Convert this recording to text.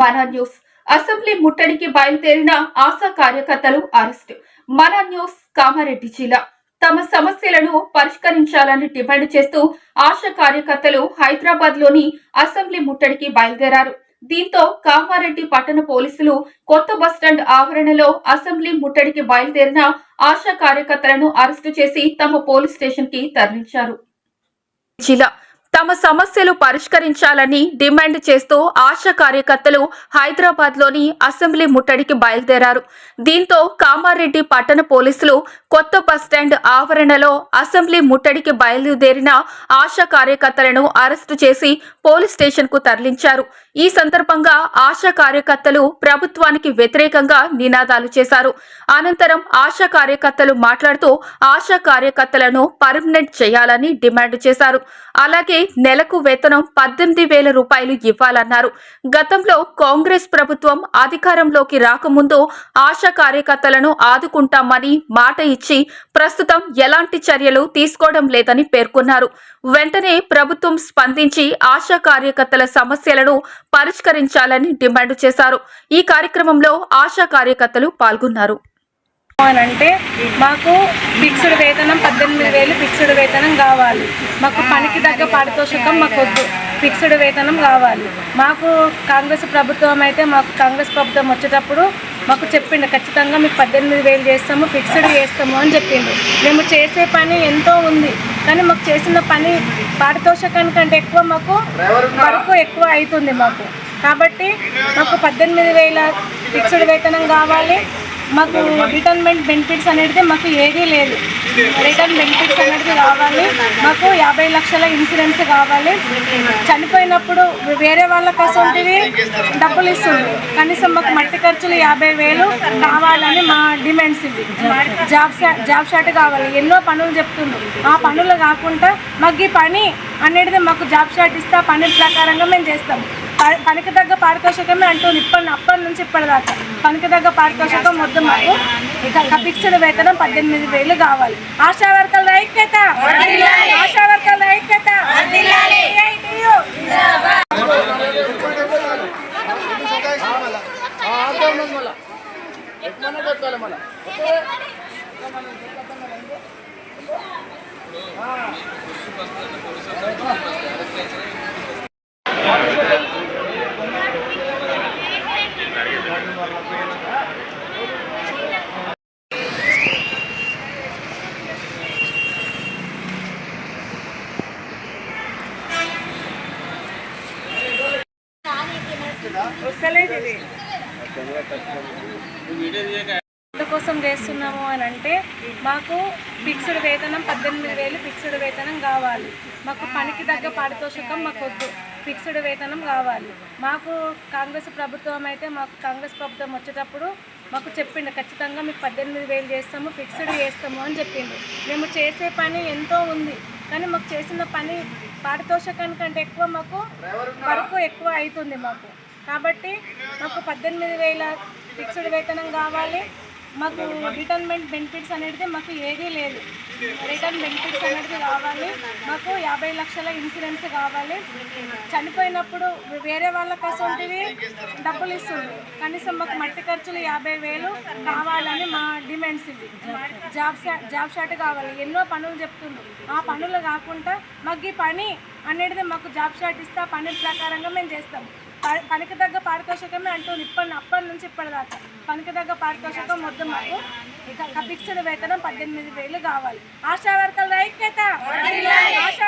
మన news. Assembly ముట్టడికి బయలుదేరిన ఆశా కార్యకర్తలు అరెస్ట్. మన న్యూస్ కామారెడ్డి జిల్లా. తమ సమస్యలను పరిష్కరించాలని డిమాండ్ చేస్తూ ఆశా కార్యకర్తలు హైదరాబాద్లోని అసెంబ్లీ ముట్టడికి బయలుదేరారు. దీంతో కామారెడ్డి పట్టణ పోలీసులు కొత్త బస్టాండ్ ఆవరణలో అసెంబ్లీ ముట్టడికి బయలుదేరిన ఆశా కార్యకర్తలను అరెస్టు చేసి తమ పోలీస్ స్టేషన్కి తరలించారు. జిల్లా తమ సమస్యలు పరిష్కరించాలని డిమాండ్ చేస్తూ ఆశా కార్యకర్తలు హైదరాబాద్లోని అసెంబ్లీ ముట్టడికి బయలుదేరారు. దీంతో కామారెడ్డి పట్టణ పోలీసులు కొత్త బస్టాండ్ ఆవరణలో అసెంబ్లీ ముట్టడికి బయలుదేరిన ఆశా కార్యకర్తలను అరెస్టు చేసి పోలీస్ స్టేషన్కు తరలించారు. ఈ సందర్భంగా ఆశా కార్యకర్తలు ప్రభుత్వానికి వ్యతిరేకంగా నినాదాలు చేశారు. అనంతరం ఆశా కార్యకర్తలు మాట్లాడుతూ ఆశా కార్యకర్తలను పర్మనెంట్ చేయాలని డిమాండ్ చేశారు. అలాగే నెలకు వేతనం పద్దెనిమిది వేల రూపాయలు ఇవ్వాలన్నారు. గతంలో కాంగ్రెస్ ప్రభుత్వం అధికారంలోకి రాకముందు ఆశా కార్యకర్తలను ఆదుకుంటామని మాట ఇచ్చి ప్రస్తుతం ఎలాంటి చర్యలు తీసుకోవడం లేదని పేర్కొన్నారు. వెంటనే ప్రభుత్వం స్పందించి ఆశా కార్యకర్తల సమస్యలను పరిష్కరించాలని డిమాండ్ చేశారు. ఈ కార్యక్రమంలో ఆశా కార్యకర్తలు పాల్గొన్నారు. అని అంటే మాకు ఫిక్స్డ్ వేతనం పద్దెనిమిది వేలు ఫిక్స్డ్ వేతనం కావాలి. మాకు పనికి తగ్గ పారితోషికం మాకు వద్దు ఫిక్స్డ్ వేతనం కావాలి. మాకు కాంగ్రెస్ ప్రభుత్వం అయితే మాకు కాంగ్రెస్ ప్రభుత్వం వచ్చేటప్పుడు మాకు చెప్పిండు ఖచ్చితంగా మీకు పద్దెనిమిది వేలు చేస్తాము ఫిక్స్డ్ చేస్తాము అని చెప్పిండు. మేము చేసే పని ఎంతో ఉంది. కానీ మాకు చేసిన పని పారితోషికానికంటే ఎక్కువ మాకు వరకు ఎక్కువ అవుతుంది మాకు. కాబట్టి మాకు పద్దెనిమిది వేల ఫిక్స్డ్ వేతనం కావాలి. మాకు రిటర్న్మెంట్ బెనిఫిట్స్ అనేది మాకు ఏదీ లేదు. రిటర్న్ బెనిఫిట్స్ అనేది కావాలి. మాకు యాభై లక్షల ఇన్సూరెన్స్ కావాలి. చనిపోయినప్పుడు వేరే వాళ్ళ అసలు డబ్బులు ఇస్తుంది. కనీసం మాకు మట్టి ఖర్చులు యాభై వేలు కావాలని మా డిమాండ్స్ ఇవి జాబ్ షా- జాబ్ షాట్ కావాలి. ఎన్నో పనులు చెప్తుండ్రు. ఆ పనులు కాకుండా మాకు ఈ పని అనేది మాకు జాబ్ షాట్ ఇస్తే ఆ పని ప్రకారంగా మేము చేస్తాం. పనికి తగ్గ పారితోషికమే అంటుంది. ఇప్పటి అప్పటి నుంచి ఇప్పటిదాకా. పనికి తగ్గ పారితోషికం మొత్తం మాకు. ఇక ఫిక్స్డ్ వేతనం పద్దెనిమిది వేలు కావాలి. ఆశా వర్కర్ల ఐక్యత. ఆశా వర్కర్ల ఐక్యత. AITU. ఇది ఎందుకోసం చేస్తున్నాము అని అంటే మాకు ఫిక్స్డ్ వేతనం పద్దెనిమిది వేలు ఫిక్స్డ్ వేతనం కావాలి. మాకు పనికి తగ్గ పారితోషికం మాకు వద్దు ఫిక్స్డ్ వేతనం కావాలి. మాకు కాంగ్రెస్ ప్రభుత్వం అయితే మాకు కాంగ్రెస్ ప్రభుత్వం వచ్చేటప్పుడు మాకు చెప్పిండు ఖచ్చితంగా మీకు పద్దెనిమిది వేలు చేస్తాము ఫిక్స్డ్ చేస్తాము అని చెప్పిండు. మేము చేసే పని ఎంతో ఉంది. కానీ మాకు చేసిన పని పారితోషికానికంటే ఎక్కువ మాకు వరకు ఎక్కువ అవుతుంది మాకు. కాబట్టి మాకు పద్దెనిమిది వేల ఫిక్స్డ్ వేతనం కావాలి. మాకు రిటైర్మెంట్ బెనిఫిట్స్ అనేది మాకు ఏదీ లేదు. రిటర్న్ బెనిఫిట్స్ అనేది కావాలి. మాకు యాభై లక్షల ఇన్సూరెన్స్ కావాలి. చనిపోయినప్పుడు వేరే వాళ్ళకి అసలు డబ్బులు ఇస్తుంది. కనీసం మాకు మట్టి ఖర్చులు యాభై వేలు కావాలని మా డిమాండ్స్ ఇవి. జాబ్ షా- జాబ్ షాట్ కావాలి. ఎన్నో పనులు చెప్తుంది ఆ పనులు కాకుండా మాకు ఈ పని అనేది మాకు జాబ్ షాట్ ఇస్తే ఆ పని ప్రకారంగా మేము చేస్తాం. పనికి తగ్గ పారితోషికమే అంటుంది. ఇప్పటి అప్పటి నుంచి ఇప్పటిదాకా. పనికి తగ్గ పారితోషికం మొత్తం మాకు. ఇక ఫిక్స్డ్ వేతనం పద్దెనిమిది వేలు కావాలి. ఆశా వర్కర్ల ఐక్యత. ఆశా